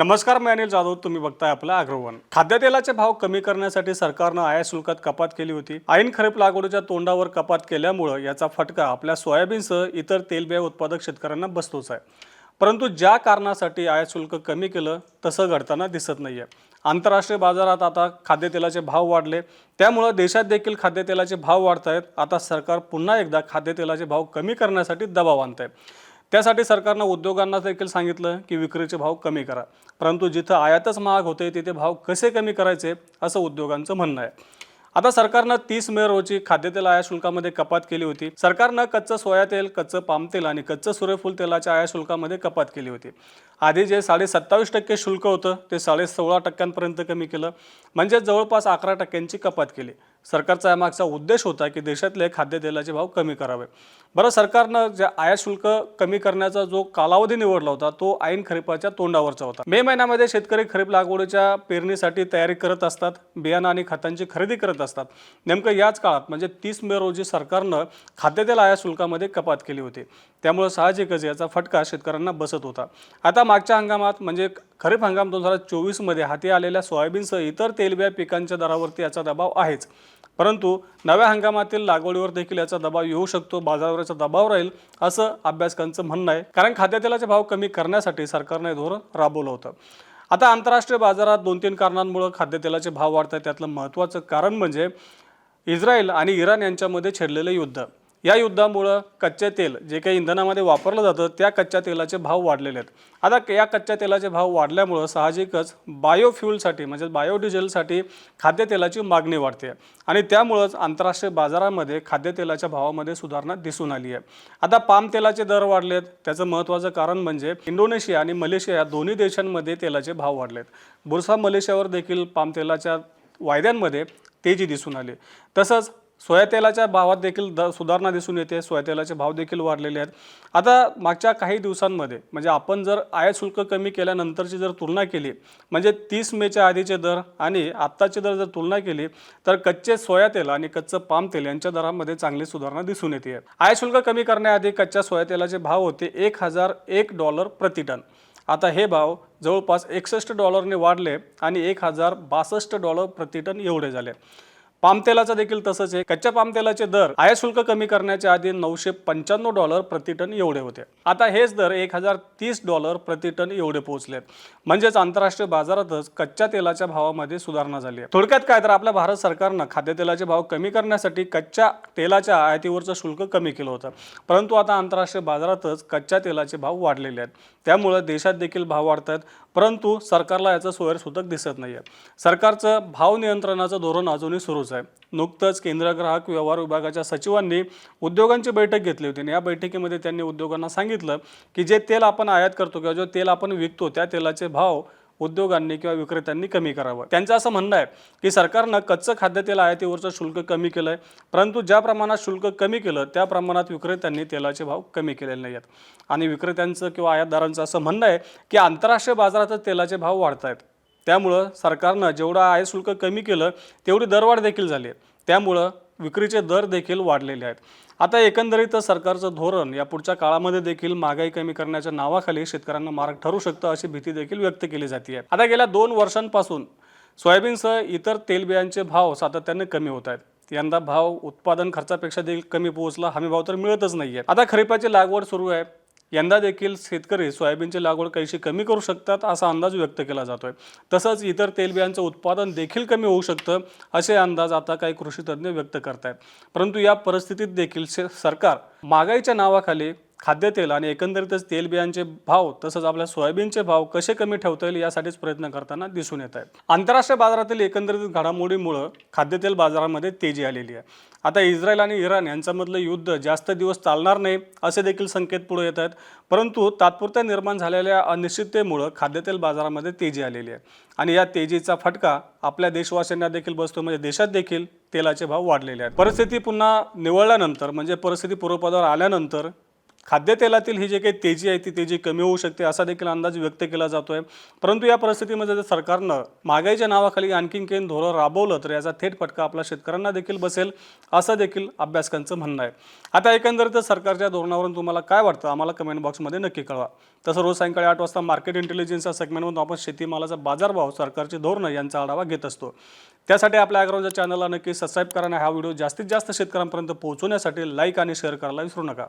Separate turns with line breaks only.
नमस्कार मी अनिल जाधव. तुम्ही बघताय आपला अग्रवन. खाद्यतेलाचे भाव कमी करण्यासाठी सरकारनं आयात शुल्कात कपात केली होती. ऐन खरीप लागवडीच्या तोंडावर कपात केल्यामुळं याचा फटका आपल्या सोयाबीनसह इतर तेलबिया उत्पादक शेतकऱ्यांना बसतोच आहे. परंतु ज्या कारणासाठी आयात शुल्क कमी केलं तसं घडताना दिसत नाही आहे आंतरराष्ट्रीय बाजारात आता खाद्यतेलाचे भाव वाढले. त्यामुळं देशात देखील खाद्यतेलाचे भाव वाढत आहेत आता सरकार पुन्हा एकदा खाद्यतेलाचे भाव कमी करण्यासाठी दबाव आणत आहे त्यासाठी सरकारनं उद्योगांना देखील सांगितलं की विक्रीचे भाव कमी करा. परंतु जिथं आयातच महाग होते तिथे भाव कसे कमी करायचे असं उद्योगांचं म्हणणं आहे. आता सरकारनं तीस मे रोजी खाद्यतेल आयात शुल्कामध्ये कपात केली होती. सरकारनं कच्चं सोया तेल कच्चं पाम तेल आणि कच्चं सूर्यफूल तेलाच्या आयात शुल्कामध्ये कपात केली होती. आधी जे साडे सत्तावीस टक्के शुल्क होतं ते साडे सोळा टक्क्यांपर्यंत कमी केलं. म्हणजे जवळपास अकरा टक्क्यांची कपात केली. सरकारचा यामागचा उद्देश होता की देशातले खाद्यतेलाचे भाव कमी करावे. बरं सरकारनं जे आयात शुल्क कमी करण्याचा जो कालावधी निवडला होता तो ऐन खरीपाच्या तोंडावरचा होता. मे महिन्यामध्ये शेतकरी खरीप लागवडीच्या पेरणीसाठी तयारी करत असतात बियाणं आणि खतांची खरेदी करत असतात. नेमकं याच काळात म्हणजे तीस मे रोजी सरकारनं खाद्यतेल आयात शुल्कामध्ये कपात केली होती. त्यामुळं साहजिकच याचा फटका शेतकऱ्यांना बसत होता. आता मागच्या हंगामात म्हणजे खरीप हंगाम दोन हजार चोवीसमध्ये हाती आलेल्या सोयाबीनसह इतर तेलबिया पिकांच्या दरावरती याचा दबाव आहेच. परंतु नव्या हंगामातील लागवडीवर देखील याचा दबाव येऊ शकतो बाजारावर याचा दबाव राहील असं अभ्यासकांचं म्हणणं आहे. कारण खाद्यतेलाचे भाव कमी करण्यासाठी सरकारने धोरण राबवलं होतं. आता आंतरराष्ट्रीय बाजारात दोन तीन कारणांमुळं खाद्यतेलाचे भाव वाढत आहेत त्यातलं महत्त्वाचं कारण म्हणजे इस्रायल आणि इराण यांच्यामध्ये छेडलेलं युद्ध. या युद्धामुळं कच्चे तेल जे काही इंधनामध्ये वापरलं जातं त्या कच्च्या तेलाचे भाव वाढलेले आहेत. आता क- या कच्च्या तेलाचे भाव वाढल्यामुळं साहजिकच बायोफ्युलसाठी म्हणजे बायोडिझेलसाठी खाद्यतेलाची मागणी वाढते आणि त्यामुळंच आंतरराष्ट्रीय बाजारामध्ये खाद्यतेलाच्या भावामध्ये सुधारणा दिसून आली आहे. आता पाम तेलाचे दर वाढलेत त्याचं महत्त्वाचं कारण म्हणजे इंडोनेशिया आणि मलेशिया या दोन्ही देशांमध्ये तेलाचे भाव वाढलेत बुरसा मलेशियावर देखील पाम तेलाच्या वायद्यांमध्ये तेजी दिसून आली तसंच सोया तेलाच्या भावात देखील द सुधारणा दिसून येते. सोया तेलाचे भाव देखील वाढलेले आहेत. आता मागच्या काही दिवसांमध्ये म्हणजे आपण जर आयात शुल्क कमी केल्यानंतरची जर तुलना केली म्हणजे तीस मेच्या आधीचे दर आणि आत्ताचे दर जर तुलना केली तर कच्चे सोया तेल आणि कच्चं पाम तेल यांच्या दरामध्ये चांगली सुधारणा दिसून येते. आयात शुल्क कमी करण्याआधी कच्च्या सोया तेलाचे भाव होते एक हजार एक डॉलर प्रतिटन आता हे भाव जवळपास एकसष्ट डॉलरने वाढले आणि एक हजार बासष्ट डॉलर प्रतिटन एवढे झाले. पामतेलाचं देखील तसंच आहे. कच्च्या पामतेलाचे दर आयात शुल्क कमी करण्याच्या आधी नऊशे पंच्याण्णव डॉलर प्रति टन एवढे होते. आता हेच दर एक हजार तीस डॉलर प्रति टन एवढे पोहोचलेत म्हणजेच आंतरराष्ट्रीय बाजारातच कच्च्या तेलाच्या भावामध्ये सुधारणा झाली आहे. थोडक्यात काय तर आपल्या भारत सरकारनं खाद्यतेलाचे भाव कमी करण्यासाठी कच्च्या तेलाच्या आयातीवरचं शुल्क कमी केलं होतं. परंतु आता आंतरराष्ट्रीय बाजारातच कच्च्या तेलाचे भाव वाढलेले आहेत. त्यामुळं देशात देखील भाव वाढत आहेत परंतु सरकारला याचं सोयरसूतक दिसत नाही आहे सरकारचं भाव नियंत्रणाचं धोरण अजूनही सुरूच आहे. नुकतंच केंद्र ग्राहक व्यवहार विभागाच्या सचिवांनी उद्योगांची बैठक घेतली होती आणि या बैठकीमध्ये त्यांनी उद्योगांना सांगितलं की जे तेल आपण आयात करतो किंवा जे तेल आपण विकतो त्या तेलाचे भाव उद्योगांनी किंवा विक्रेत्यांनी कमी करावं. त्यांचं असं म्हणणं आहे की सरकारनं कच्चं खाद्यतेल आयातीवरचं शुल्क कमी केलं आहे परंतु ज्या प्रमाणात शुल्क कमी केलं त्या प्रमाणात विक्रेत्यांनी तेलाचे भाव कमी केलेले नाही आहेत आणि विक्रेत्यांचं किंवा आयातदारांचं असं म्हणणं आहे की आंतरराष्ट्रीय बाजारातच तेलाचे भाव वाढत आहेत त्यामुळं सरकारनं जेवढं आय शुल्क कमी केलं तेवढी दरवाढ देखील झाली आहे. त्यामुळं विक्रीचे दर देखील वाढलेले आहेत. आता एकंदरीत सरकारचं धोरण या पुढच्या काळामध्ये देखील महागाई कमी करण्याच्या नावाखाली शेतकऱ्यांना मार्ग ठरू शकतं अशी भीती देखील व्यक्त केली जाते आहे. आता गेल्या दोन वर्षांपासून सोयाबीनसह इतर तेलबियांचे भाव सातत्याने कमी होत आहेत. यंदा भाव उत्पादन खर्चापेक्षा देखील कमी पोहोचला हमी भाव तर मिळतच नाहीये. आता खरीपाची लागवड सुरू आहे. यंदा देखील शेतकरी सोयाबीनची लागवड काहीशी कमी करू शकतात असा अंदाज व्यक्त केला जातो आहे तसंच इतर तेलबियांचं उत्पादन देखील कमी होऊ शकतं असे अंदाज आता काही कृषी तज्ज्ञ व्यक्त आहेत परंतु या परिस्थितीत देखील सरकार महागाईच्या नावाखाली खाद्यतेल आणि एकंदरीतच तेलबियांचे भाव तसंच आपल्या सोयाबीनचे भाव कसे कमी ठेवता येईल यासाठीच प्रयत्न करताना दिसून येत आहेत. आंतरराष्ट्रीय बाजारातील एकंदरीत घडामोडीमुळं खाद्यतेल बाजारामध्ये तेजी आलेली आहे. आता इस्रायल आणि इराण यांच्यामधलं युद्ध जास्त दिवस चालणार नाही असे देखील संकेत पुढे येत आहेत. परंतु तात्पुरत्या निर्माण झालेल्या अनिश्चिततेमुळं खाद्यतेल बाजारामध्ये तेजी आलेली आहे. आणि या तेजीचा फटका आपल्या देशवासियांना देखील बसतो म्हणजे देशात देखील तेलाचे भाव वाढलेले आहेत. परिस्थिती पुन्हा निवळल्यानंतर म्हणजे परिस्थिती पूर्वपदावर आल्यानंतर खाद्यतेलातील ही जे काही तेजी आहे ती तेजी कमी होऊ शकते असा देखील अंदाज व्यक्त केला जातो आहे परंतु या परिस्थितीमध्ये जर सरकारनं महागाईच्या नावाखाली आणखीन काही धोरण राबवलं तर याचा थेट फटका आपल्या शेतकऱ्यांना देखील बसेल असं देखील अभ्यासकांचं म्हणणं आहे. आता एकंदरीत सरकारच्या धोरणावरून तुम्हाला काय वाटतं? आम्हाला कमेंट बॉक्समध्ये नक्की कळवा. तसं रोज सायंकाळी आठ वाजता मार्केट इंटेलिजन्सच्या सेगमेंटमधून आपण शेतीमालाचा बाजारभाव सरकारची धोरणं यांचा आढावा घेत असतो. त्यासाठी आपल्या अॅग्राऊंडच्या चॅनलला नक्की सबस्क्राईब करा आणि हा व्हिडिओ जास्तीत जास्त शेतकऱ्यांपर्यंत पोहोचवण्यासाठी लाईक आणि शेअर करायला विसरू नका.